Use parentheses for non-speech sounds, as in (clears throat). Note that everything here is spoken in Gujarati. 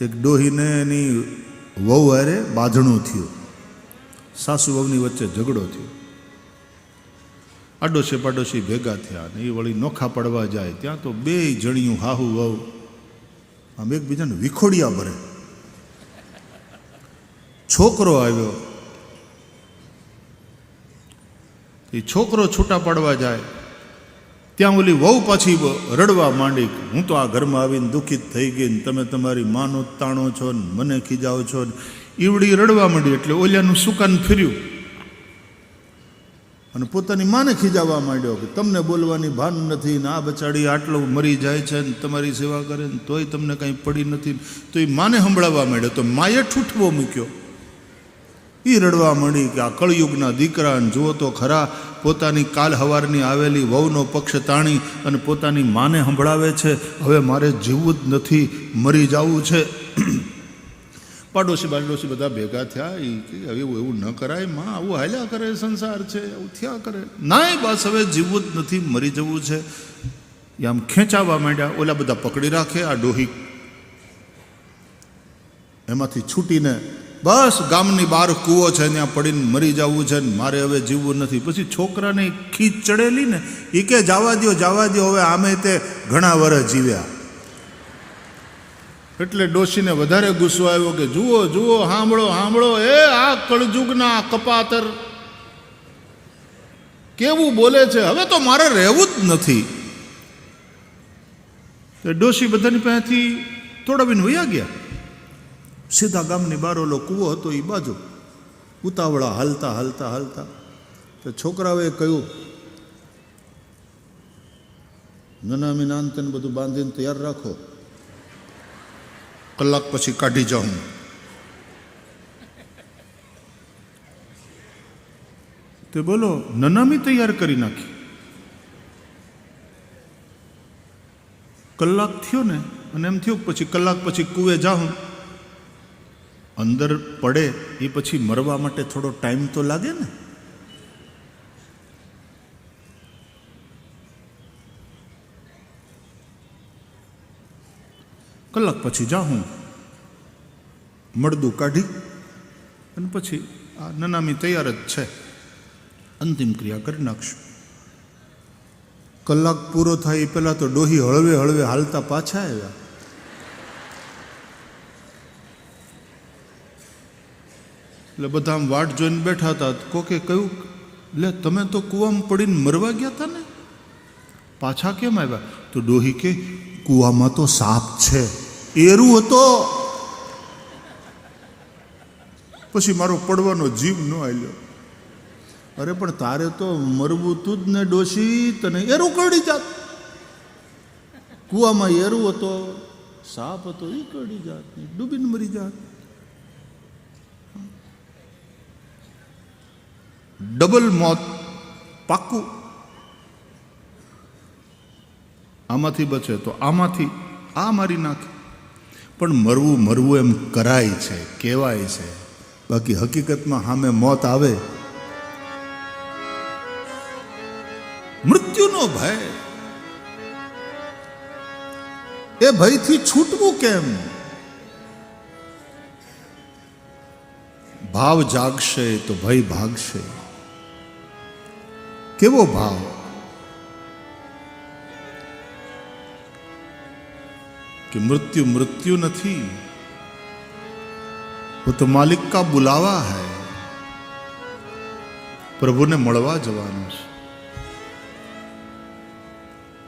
એક ડોહીને એની વહુ હારે બાંધણું થયું. સાસુ વહુની વચ્ચે ઝઘડો થયો. આડોશી પાડોશી ભેગા થયા ને એ વળી નોખા પડવા જાય. ત્યાં તો બે જણિયું હાહુ વહુ આમ એકબીજાને વિખોડિયા ભરે. છોકરો આવ્યો. એ છોકરો છૂટા પાડવા જાય. ત્યાં ઓલી વહુ પાછી રડવા માંડી હું તો આ ઘરમાં આવીને દુઃખિત થઈ ગઈ ને તમે તમારી માનો તાણો છો ને મને ખીજાવો છો ને. ઈવડી રડવા માંડી એટલે ઓલિયાનું સુકાન ફર્યું. અને પોતાની માને ખીજાવવા માંડ્યો કે તમને બોલવાની ભાન નથી ને આ બચાડી આટલો મરી જાય છે ને તમારી સેવા કરે ને તોય તમને કંઈ પડી નથી તો એ માને સંભળાવવા માંડ્યો. તો માએ ઠૂઠવો મૂક્યો. એ રડવા માંડી કે આ કળયુગના દીકરા જુઓ તો ખરા પોતાની કાલ હવારની આવેલી વહુનો પક્ષ તાણી અને પોતાની માને સંભળાવે છે, હવે મારે જીવવું જ નથી, મરી જવું છે. (clears throat) પાડોશી પાડોશી બધા ભેગા થયા એ કે હવે એવું ન કરાય, માં આવું હાલ્યા કરે સંસાર છે, આવું થયા કરે. નાય બસ હવે જીવવું જ નથી, મરી જવું છે. આમ ખેંચાવા માંડ્યા, ઓલા બધા પકડી રાખે, આ ડોહી. એમાંથી છૂટીને બસ ગામની બહાર કૂવો છે, ત્યાં પડીને મરી જવું છે ને મારે હવે જીવવું નથી. પછી છોકરાને ખીચ ચડેલી ને એ કે જવા દ્યો જવા દ્યો, હવે આમે તે ઘણા વર્ષ જીવ્યા. એટલે ડોશીને વધારે ગુસ્સો આવ્યો કે, જુઓ જુઓ સાંભળો સાંભળો એ આ કળજુગના કપાતર. કેવું બોલે છે? હવે તો મારે રહેવું જ નથી. ડોશી બધાની પાસેથી થોડા બીન વયા ગયા. સીધા ગામની બહાર ઓલો કૂવો હતો એ બાજુ. ઉતાવળા હાલતા હાલતા હાલતા. તો છોકરાઓએ કહ્યું, નનામી નાનતને બધું બાંધીને તૈયાર રાખો. કલાક પછી કાઢી જાઉં. તે બોલો, નનામી તૈયાર કરી નાખી. કલાક થયો ને, અને એમ થયું પછી કલાક પછી કૂવે જાઉં. અંદર પડે એ પછી મરવા માટે થોડો ટાઈમ તો લાગે ને. કલાક પછી જાઉં મળદું કાઢી અને પછી આ નનામી તૈયાર જ છે. અંતિમ ક્રિયા કરી નાખશું. કલાક પૂરો થાય એ પહેલાં તો ડોહી હળવે હળવે હાલતા પાછા આવ્યા. એટલે બધા આમ વાટ જોઈને બેઠા હતા. કોકે કહ્યું, લે, તમે તો કૂવામાં પડીને મરવા ગયા હતા ને? પાછા કેમ આવ્યા? તો ડોહી કે, કૂવામાં તો સાપ છે. એરું હતો. પછી મારો પડવાનો જીવ ન આવ્યો અરે, પણ તારે તો મરવું તું જ ને ડોશી, તને એરું કરડી જાત. કૂવામાં એરું હતો, સાપ હતો એ કરડી જાત ડૂબીને મરી જાત. ડબલ મોત પાક્કું આમાંથી બચે તો આમાંથી આ મારી નાખે. પણ મરવું મરવું એમ કરાય છે, કહેવાય છે. બાકી હકીકતમાં સામે મોત આવે. મૃત્યુનો ભય. એ ભયથી છૂટવું કેમ? ભાવ જાગશે તો ભય ભાગશે. કેવો ભાવ कि मृत्यु मृत्यु नहीं वो तो मालिक का बुलावा है પ્રભુને મળવા જવાનું છે